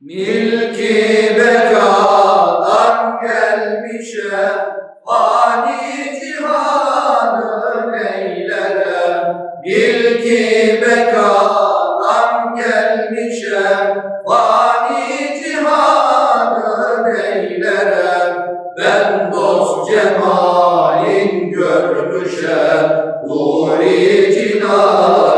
Milki bekadan gelmişem Fani cihanı neylerem Milki bekadan gelmişem Fani cihanı neylerem Ben dost cemalin görmüşem Nuri cinanı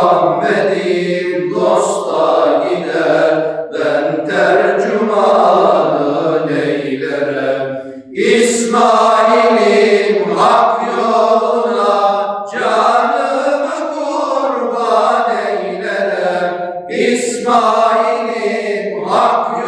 Muhammed'im dosta gider ben tercümanı neylere İsmail'im hak yoluna canımı kurban eylere İsmail'im hak